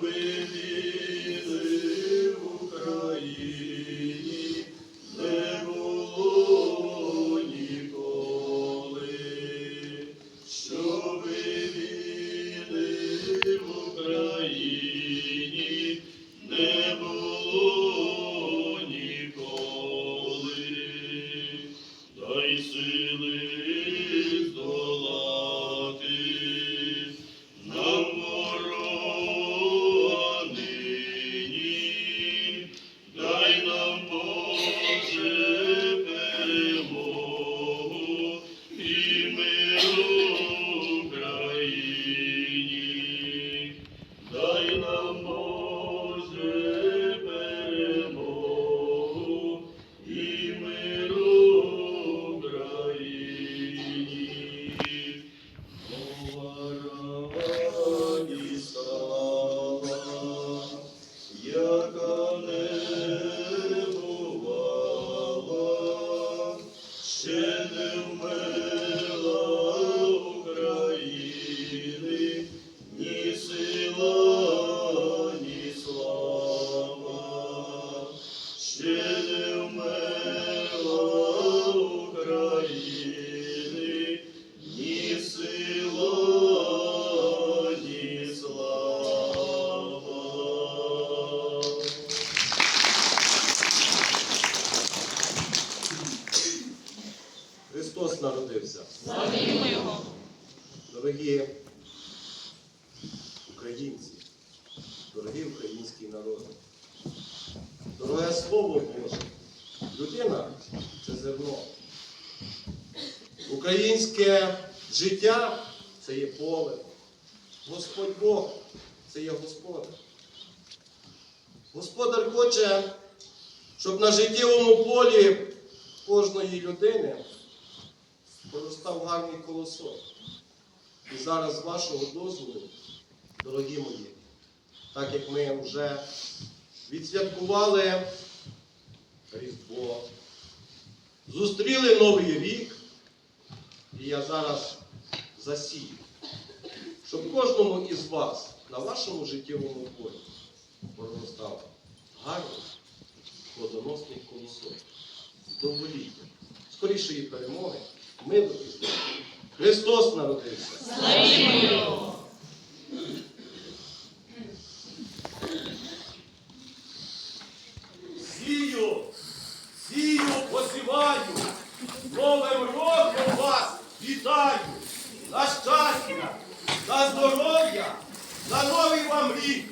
baby. Христос народився. Славімо Його! Дорогі українці, дорогі українські народи, дороге Слово Боже, людина це зерно. Українське життя це є поле. Господь Бог це є Господар. Господар хоче, щоб на життєвому полі кожної людини поростав гарний колосок. І зараз з вашого дозволу, дорогі мої, так як ми вже відсвяткували Різдво, зустріли Новий рік, і я зараз засію, щоб кожному із вас на вашому життєвому полі проростав гарний плодоносний колосок, довголіття, скорішої перемоги, і. Христос народився. Сію, сію, посіваю, новим роком вас вітаю, на щастя, на здоров'я, на новий вам рік,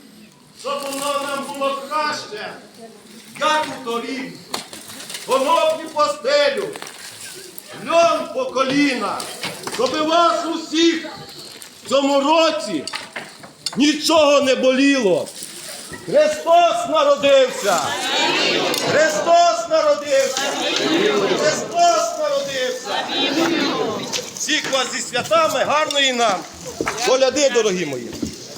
щоб воно нам було краще, як у торік. Коноплі по стелю, по коліна, щоб вас усіх в цьому році нічого не боліло. Христос народився! Христос народився! Христос народився! Всіх вас зі святами, гарної нам! Коляди, дорогі мої!